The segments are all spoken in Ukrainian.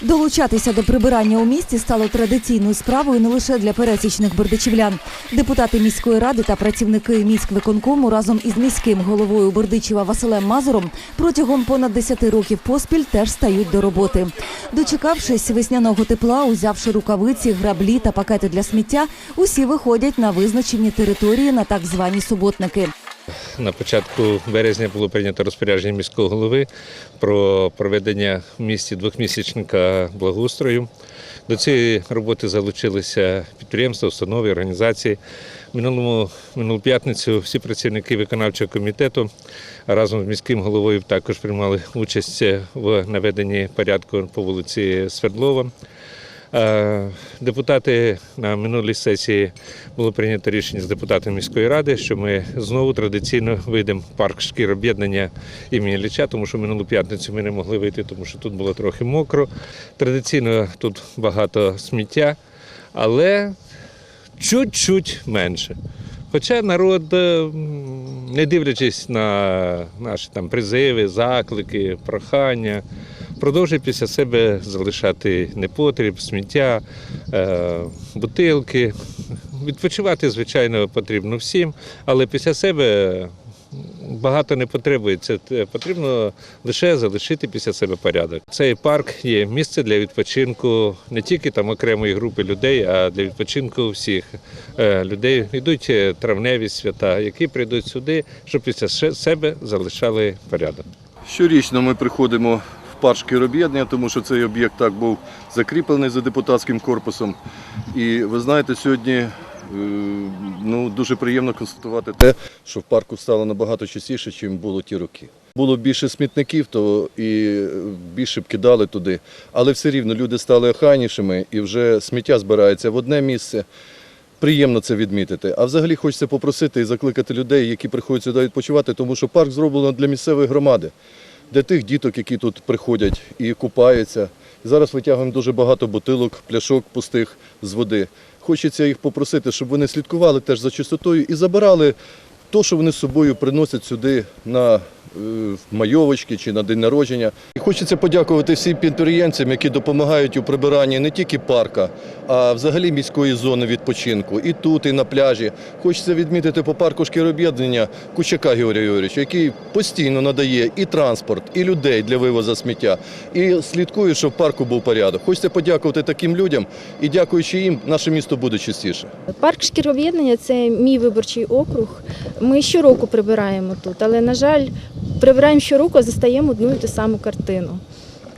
Долучатися до прибирання у місті стало традиційною справою не лише для пересічних бердичівлян. Депутати міської ради та працівники міськвиконкому разом із міським головою Бердичева Василем Мазуром протягом понад 10 років поспіль теж стають до роботи. Дочекавшись весняного тепла, узявши рукавиці, граблі та пакети для сміття, усі виходять на визначені території на так звані суботники. На початку березня було прийнято розпорядження міського голови про проведення в місті двохмісячника благоустрою. До цієї роботи залучилися підприємства, установи, організації. Минулому минулу п'ятницю всі працівники виконавчого комітету разом з міським головою також приймали участь в наведенні порядку по вулиці Свердлова. Е, Депутати на минулій сесії було прийнято рішення з депутатами міської ради, що ми знову традиційно вийдемо парк шкір об'єднання імені Ліча, тому що минулу п'ятницю ми не могли вийти, тому що тут було трохи мокро. Традиційно тут багато сміття, але чуть-чуть менше. Хоча народ, е, не дивлячись на наші там призиви, заклики, прохання, продовжує після себе залишати непотріб, сміття, е, бутилки. Відпочивати, звичайно, потрібно всім, але після себе багато не потребується. Потрібно лише залишити після себе порядок. Цей парк є місце для відпочинку не тільки там окремої групи людей, а для відпочинку всіх е, людей. Йдуть е, травневі свята, які прийдуть сюди, щоб після себе залишали порядок. Щорічно ми приходимо в парк шкіроб'єднання, тому що цей об'єкт так був закріплений за депутатським корпусом. І ви знаєте, сьогодні е, ну, дуже приємно констатувати те, що в парку стало набагато частіше, ніж було ті роки. Було більше смітників, то і е, більше б кидали туди. Але все рівно люди стали охайнішими і вже сміття збирається в одне місце. Приємно це відмітити. А взагалі хочеться попросити і закликати людей, які приходять сюди відпочивати, тому що парк зроблено для місцевої громади, для тих діток, які тут приходять і купаються. Зараз витягуємо дуже багато бутилок, пляшок пустих з води. Хочеться їх попросити, щоб вони слідкували теж за чистотою і забирали те, що вони з собою приносять сюди на майовочки чи на день народження. І хочеться подякувати всім підприємцям, які допомагають у прибиранні не тільки парка, а взагалі міської зони відпочинку. І тут, і на пляжі. Хочеться відмітити по парку шкіроб'єднання Кучака Георгія Георгійовича, який постійно надає і транспорт, і людей для вивозу сміття, і слідкує, щоб в парку був порядок. Хочеться подякувати таким людям і дякуючи їм, наше місто буде чистіше. Парк шкіроб'єднання це мій виборчий округ. Ми щороку прибираємо тут, але, на жаль, прибираємо щороку, застаємо одну і ту саму картину.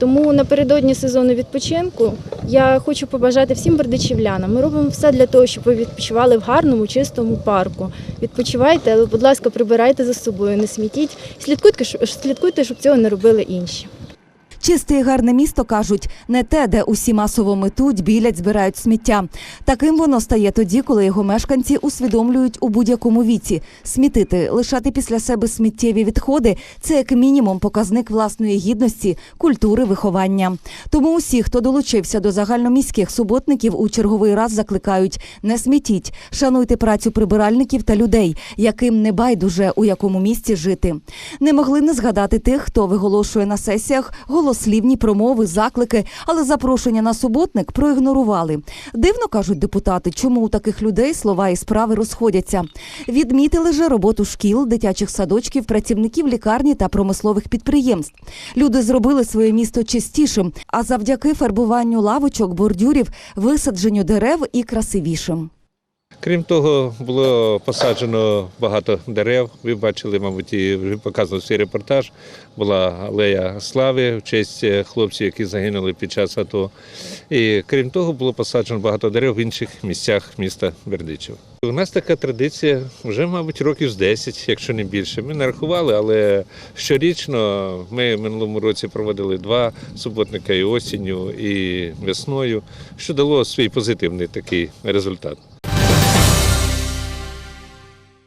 Тому напередодні сезону відпочинку я хочу побажати всім бердичівлянам. Ми робимо все для того, щоб ви відпочивали в гарному, чистому парку. Відпочивайте, але, будь ласка, прибирайте за собою, не смітіть. Слідкуйте, слідкуйте, щоб цього не робили інші. Чисте і гарне місто кажуть не те, де усі масово метуть, білять, збирають сміття. Таким воно стає тоді, коли його мешканці усвідомлюють у будь-якому віці. Смітити, лишати після себе сміттєві відходи це як мінімум показник власної гідності, культури, виховання. Тому усі, хто долучився до загальноміських суботників, у черговий раз закликають не смітіть, шануйте працю прибиральників та людей, яким не байдуже у якому місці жити. Не могли не згадати тих, хто виголошує на сесіях голослівні промови, заклики, але запрошення на суботник проігнорували. Дивно кажуть депутати, чому у таких людей слова і справи розходяться. Відмітили же роботу шкіл, дитячих садочків, працівників лікарні та промислових підприємств. Люди зробили своє місто чистішим, а завдяки фарбуванню лавочок, бордюрів, висадженню дерев і красивішим. Крім того, було посаджено багато дерев. Ви бачили, мабуть, і вже показував свій репортаж. Була алея слави в честь е, хлопців, які загинули під час АТО. І крім того, було посаджено багато дерев в інших місцях міста Бердичів. У нас така традиція вже, мабуть, років з 10, якщо не більше. Ми не рахували, але щорічно ми минулому році проводили два суботника і осінню, і весною, що дало свій позитивний такий результат.